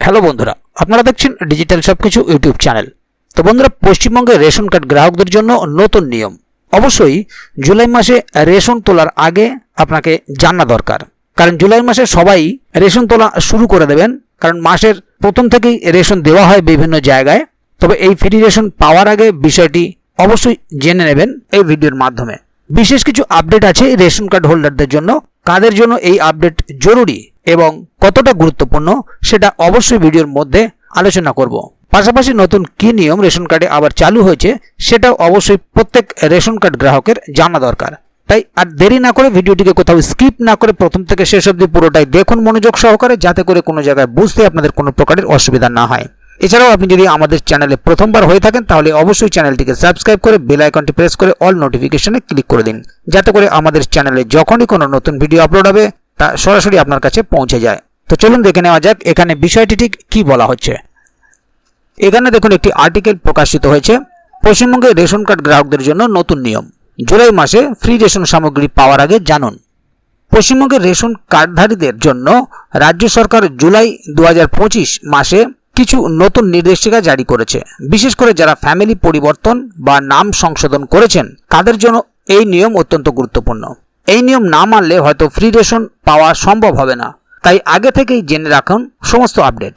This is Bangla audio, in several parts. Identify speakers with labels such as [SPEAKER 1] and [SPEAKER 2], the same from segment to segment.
[SPEAKER 1] হ্যালো বন্ধুরা, আপনারা দেখছেন ডিজিটাল সবকিছু ইউটিউব চ্যানেল। তো বন্ধুরা পশ্চিমবঙ্গের রেশন কার্ড গ্রাহকদের জন্য নতুন নিয়ম। অবশ্যই জুলাই মাসে রেশন তোলার আগে আপনাকে জানা দরকার। কারণ জুলাই মাসে সবাই রেশন তোলা শুরু করে দেবেন। কারণ মাসের প্রথম থেকেই রেশন দেওয়া হয় বিভিন্ন জায়গায়। তবে এই ফ্রি রেশন পাওয়ার আগে বিষয়টি অবশ্যই জেনে নেবেন এই ভিডিওর মাধ্যমে। বিশেষ কিছু আপডেট আছে রেশন কার্ড হোল্ডারদের জন্য। কাদের জন্য এই আপডেট জরুরি? এবং কতটা গুরুত্বপূর্ণ সেটা অবশ্যই ভিডিওর মধ্যে আলোচনা করব। পাশাপাশি নতুন কী নিয়ম রেশন কার্ডে আবার চালু হয়েছে সেটাও অবশ্যই প্রত্যেক রেশন কার্ড গ্রাহকের জানা দরকার। তাই আর দেরি না করে ভিডিওটিকে কোথাও স্কিপ না করে প্রথম থেকে শেষ অবধি পুরোটাই দেখুন মনোযোগ সহকারে, যাতে করে কোনো জায়গায় বুঝতে আপনাদের কোনো প্রকারের অসুবিধা না হয়। এছাড়াও আপনি যদি আমাদের চ্যানেলে প্রথমবার হয়ে থাকেন, তাহলে অবশ্যই চ্যানেলটিকে সাবস্ক্রাইব করে বেল আইকনটি প্রেস করে অল নোটিফিকেশনে ক্লিক করে দিন। যাতে করে আমাদের চ্যানেলে যখনই কোনো নতুন ভিডিও আপলোড হবে তা সরাসরি আপনার কাছে পৌঁছে যায়। তো চলুন দেখে নেওয়া যাক, এখানে বিষয়টি ঠিক কী বলা হচ্ছে। এখানে দেখুন, একটি আর্টিকেল প্রকাশিত হয়েছে। পশ্চিমবঙ্গের রেশন কার্ড গ্রাহকদের জন্য নতুন নিয়ম। জুলাই মাসে ফ্রি রেশন সামগ্রী পাওয়ার আগে জানুন। পশ্চিমবঙ্গের রেশন কার্ডধারীদের জন্য রাজ্য সরকার জুলাই দু হাজার পঁচিশ মাসে কিছু নতুন নির্দেশিকা জারি করেছে। বিশেষ করে যারা ফ্যামিলি পরিবর্তন বা নাম সংশোধন করেছেন, তাদের জন্য এই নিয়ম অত্যন্ত গুরুত্বপূর্ণ। এই নিয়ম না মানলে হয়তো ফ্রি রেশন পাওয়া সম্ভব হবে না। তাই আগে থেকেই জেনে রাখুন সমস্ত আপডেট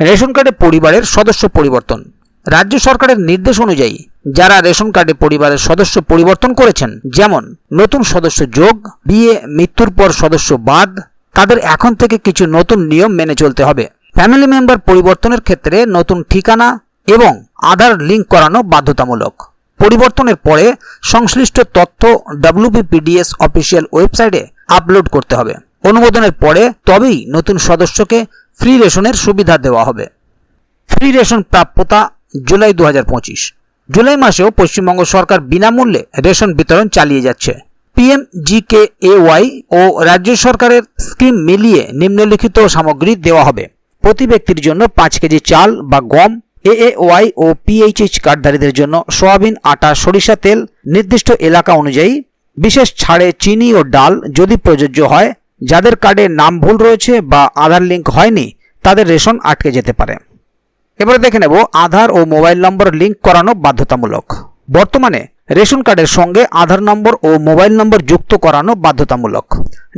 [SPEAKER 1] রেশন কার্ডে পরিবারের সদস্য পরিবর্তন। রাজ্য সরকারের নির্দেশ অনুযায়ী যারা রেশন কার্ডে পরিবারের সদস্য পরিবর্তন করেছেন, যেমন নতুন সদস্য যোগ, বিয়ে, মৃত্যুর পর সদস্য বাদ, তাদের এখন থেকে কিছু নতুন নিয়ম মেনে চলতে হবে। ফ্যামিলি মেম্বার পরিবর্তনের ক্ষেত্রে নতুন ঠিকানা এবং আধার লিঙ্ক করানো বাধ্যতামূলক। পরিবর্তনের পরে সংশ্লিষ্ট তথ্য ডাব্লিউবিপিডিএস অফিসিয়াল ওয়েবসাইটে আপলোড করতে হবে। অনুমোদনের পরে তবেই নতুন সদস্যকে ফ্রি রেশনের সুবিধা দেওয়া হবে। ফ্রি রেশন প্রাপ্যতা জুলাই দু হাজার পঁচিশ। জুলাই মাসেও পশ্চিমবঙ্গ সরকার বিনামূল্যে রেশন বিতরণ চালিয়ে যাচ্ছে। পিএম কে ওয়াই ও রাজ্য সরকারের স্কিম মিলিয়ে নিম্নলিখিত সামগ্রী দেওয়া হবে। প্রতি ব্যক্তির জন্য পাঁচ কেজি চাল বা গম এএওয়াই ও পিএইচএইচ কার্ডধারীদের জন্য সয়াবিন, আটা, সরিষা তেল নির্দিষ্ট এলাকা অনুযায়ী, বিশেষ ছাড়ে চিনি ও ডাল যদি প্রযোজ্য হয়, যাদের কার্ডে নাম ভুল রয়েছে বা আধার লিঙ্ক হয়নি, তাদের রেশন আটকে যেতে পারে। এবারে দেখে নেব আধার ও মোবাইল নম্বর লিঙ্ক করানো বাধ্যতামূলক। বর্তমানে রেশন কার্ডের সঙ্গে আধার নম্বর ও মোবাইল নম্বর যুক্ত করানো বাধ্যতামূলক।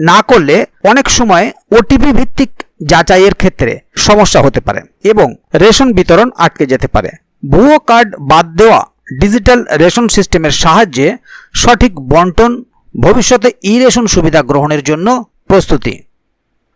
[SPEAKER 1] না করলে অনেক সময় ওটিপি ভিত্তিক যাচাইয়ের ক্ষেত্রে সমস্যা হতে পারে এবং রেশন বিতরণ আটকে যেতে পারে। ভুয়ো কার্ড বাদ দেওয়া ডিজিটাল রেশন সিস্টেমের সাহায্যে সঠিক বন্টন, ভবিষ্যতে ই রেশন সুবিধা গ্রহণের জন্য প্রস্তুতি।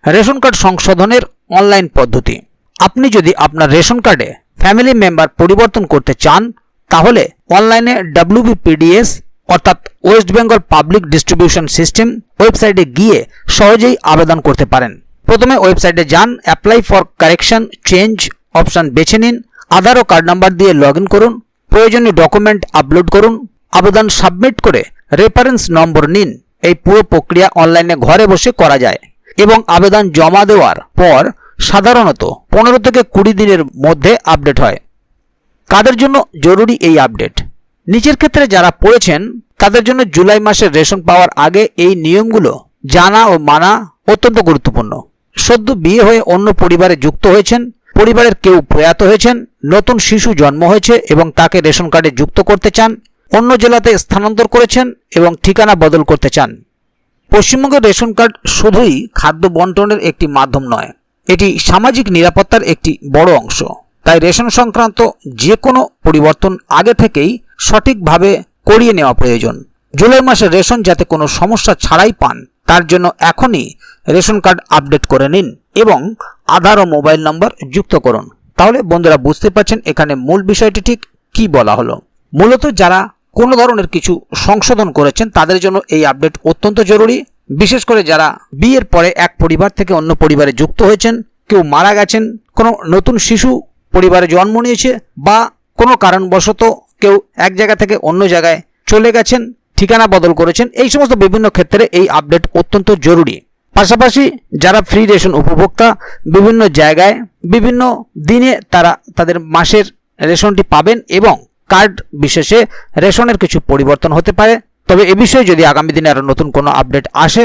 [SPEAKER 1] রেশন কার্ড সংশোধনের অনলাইন পদ্ধতি। আপনি যদি আপনার রেশন কার্ডে ফ্যামিলি মেম্বার পরিবর্তন করতে চান, তাহলে অনলাইনে ডাব্লিউবিপিডিএস অর্থাৎ west Bengal public distribution system ওয়েবসাইটে গিয়ে সহজেই আবেদন করতে পারেন। প্রথমে ওয়েবসাইটে যান apply for correction change option বেছে নিন, আধার ও কার্ড নাম্বার দিয়ে লগ করুন, প্রয়োজনীয় ডকুমেন্ট আপলোড করুন, আবেদন সাবমিট করে রেফারেন্স নম্বর নিন, এই পুরো প্রক্রিয়া অনলাইনে ঘরে বসে করা যায় এবং আবেদন জমা দেওয়ার পর সাধারণত পনেরো থেকে কুড়ি দিনের মধ্যে আপডেট হয়। কাদের জন্য জরুরি এই আপডেট নিচের ক্ষেত্রে যারা পড়েছেন, তাদের জন্য জুলাই মাসের রেশন পাওয়ার আগে এই নিয়মগুলো জানা ও মানা অত্যন্ত গুরুত্বপূর্ণ। সদ্য বিয়ে হয়ে অন্য পরিবারে যুক্ত হয়েছেন, পরিবারের কেউ প্রয়াত হয়েছেন, নতুন শিশু জন্ম হয়েছে এবং তাকে রেশন কার্ডে যুক্ত করতে চান, অন্য জেলাতে স্থানান্তর করেছেন এবং ঠিকানা বদল করতে চান। পশ্চিমবঙ্গের রেশন কার্ড শুধুই খাদ্য বন্টনের একটি মাধ্যম নয়, এটি সামাজিক নিরাপত্তার একটি বড় অংশ। তাই রেশন সংক্রান্ত যে কোনো পরিবর্তন আগে থেকেই সঠিকভাবে করিয়ে নেওয়া প্রয়োজন। জুলাই মাসে রেশন যাতে কোনো সমস্যা ছাড়াই পান তার জন্য এখনই রেশন কার্ড আপডেট করে নিন এবং আধার ও মোবাইল নম্বর যুক্ত করুন। তাহলে বন্ধুরা বুঝতে পারছেন এখানে মূল বিষয়টি ঠিক কি বলা হলো। মূলত যারা কোনো ধরনের কিছু সংশোধন করেছেন, তাদের জন্য এই আপডেট অত্যন্ত জরুরি। বিশেষ করে যারা বিয়ের পরে এক পরিবার থেকে অন্য পরিবারে যুক্ত হয়েছেন, কেউ মারা গেছেন, কোনো নতুন শিশু পরিবারে জন্ম নিয়েছে বা কোনো কারণবশত কেউ এক জায়গা থেকে অন্য জায়গায় চলে গেছেন ঠিকানা বদল করেছেন, এই সমস্ত বিভিন্ন ক্ষেত্রে এই আপডেট অত্যন্ত জরুরি। পাশাপাশি যারা ফ্রি রেশন উপভোক্তা, বিভিন্ন জায়গায়, বিভিন্ন দিনে তারা তাদের মাসের রেশনটি পাবেন এবং কার্ড বিশেষে রেশনের কিছু পরিবর্তন হতে পারে। তবে এ বিষয়ে যদি আগামী দিনে আরও নতুন কোনো আপডেট আসে